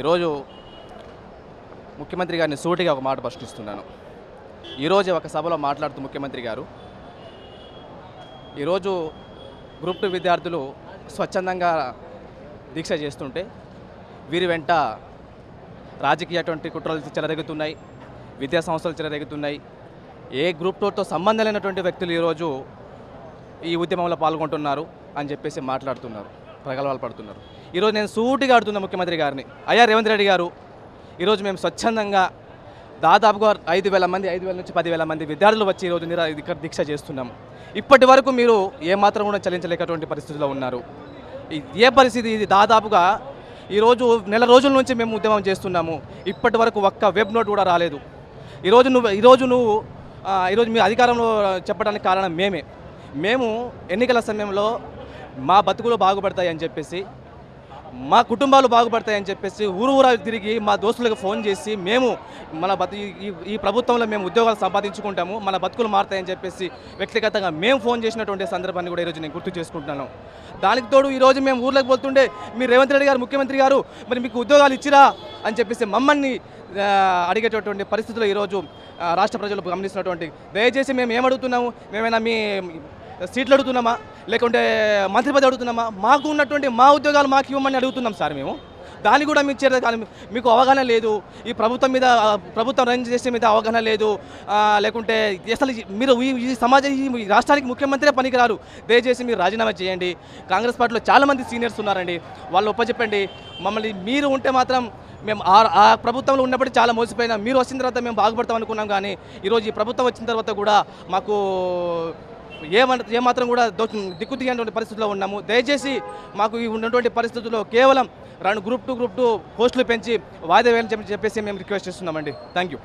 ఈరోజు ముఖ్యమంత్రి గారిని సూటిగా ఒక మాట ప్రశ్నిస్తున్నాను. ఈరోజు ఒక సభలో మాట్లాడుతూ ముఖ్యమంత్రి గారు ఈరోజు గ్రూప్ టూ విద్యార్థులు స్వచ్ఛందంగా దీక్ష చేస్తుంటే వీరి వెంట రాజకీయటువంటి కుట్రలు చెలరేగుతున్నాయి విద్యా సంస్థలు చెలరేగుతున్నాయి. ఏ గ్రూప్ టూతో సంబంధం లేనటువంటి వ్యక్తులు ఈరోజు ఈ ఉద్యమంలో పాల్గొంటున్నారు అని చెప్పేసి మాట్లాడుతున్నారు. ప్రగల్భాలు పడుతున్నారు. ఈరోజు నేను సూటిగా అడుగుతున్నా ముఖ్యమంత్రి గారిని అయ్యా రేవంత్ రెడ్డి గారు ఈరోజు మేము స్వచ్ఛందంగా దాదాపుగా ఐదు వేల మంది ఐదు వేల నుంచి పదివేల మంది విద్యార్థులు వచ్చి ఈరోజు నిరా ఇక్కడ దీక్ష చేస్తున్నాము. ఇప్పటి వరకు మీరు ఏమాత్రం కూడా చలించలేకటువంటి పరిస్థితిలో ఉన్నారు. ఏ పరిస్థితి ఇది? దాదాపుగా ఈరోజు నెల రోజుల నుంచి మేము ఉద్యమం చేస్తున్నాము. ఇప్పటి వరకు ఒక్క వెబ్ నోట్ కూడా రాలేదు. ఈరోజు నువ్వు ఈరోజు నువ్వు ఈరోజు మీ అధికారంలో చెప్పడానికి కారణం మేమే. మేము ఎన్నికల సమయంలో మా బతుకులు బాగుపడతాయి అని చెప్పేసి మా కుటుంబాలు బాగుపడతాయని చెప్పేసి ఊరు ఊరా తిరిగి మా దోస్తులకు ఫోన్ చేసి మేము మన బతు ఈ- ఈ ప్రభుత్వంలో మేము ఉద్యోగాలు సంపాదించుకుంటాము మన బతుకులు మారుతాయని చెప్పేసి వ్యక్తిగతంగా మేము ఫోన్ చేసినటువంటి సందర్భాన్ని కూడా ఈరోజు నేను గుర్తు చేసుకుంటున్నాను. దానికి తోడు ఈరోజు మేము ఊర్లోకి పోతుంటే మీరు రేవంత్ రెడ్డి గారు ముఖ్యమంత్రి గారు మరి మీకు ఉద్యోగాలు ఇచ్చిరా అని చెప్పేసి మమ్మల్ని అడిగేటటువంటి పరిస్థితులు ఈరోజు రాష్ట్ర ప్రజలు గమనిస్తున్నటువంటి దయచేసి మేము ఏమడుగుతున్నాము? మేమైనా మీ సీట్లు అడుగుతున్నామా? లేకుంటే మంత్రి పదవి అడుగుతున్నామా? మాకు ఉన్నటువంటి మా ఉద్యోగాలు మాకు ఇవ్వమని అడుగుతున్నాం సార్ మేము. దాన్ని కూడా మీకు చేరదు కానీ మీకు అవగాహన లేదు. ఈ ప్రభుత్వం మీద ప్రభుత్వం రన్ చేసే మీద అవగాహన లేదు. లేకుంటే అసలు మీరు ఈ సమాజం ఈ రాష్ట్రానికి ముఖ్యమంత్రి పనికిరారు. దయచేసి మీరు రాజీనామా చేయండి. కాంగ్రెస్ పార్టీలో చాలామంది సీనియర్స్ ఉన్నారండి. వాళ్ళు ఒప్పచెప్పండి. మమ్మల్ని మీరు ఉంటే మాత్రం మేము ఆ ఆ ప్రభుత్వంలో ఉన్నప్పుడు చాలా మోసిపోయినా. మీరు వచ్చిన తర్వాత మేము బాగుపడతాం అనుకున్నాం కానీ ఈరోజు ఈ ప్రభుత్వం వచ్చిన తర్వాత కూడా మాకు ఏమంట ఏమాత్రం కూడా దిక్కు తీయనటువంటి పరిస్థితుల్లో ఉన్నాము. దయచేసి మాకు ఈ ఉన్నటువంటి పరిస్థితుల్లో కేవలం రెండు గ్రూప్ టూ గ్రూప్ టూ పోస్టులు పెంచి వాయిదా వేయాలని చెప్పి చెప్పేసి మేము రిక్వెస్ట్ చేస్తున్నామండి. Thank you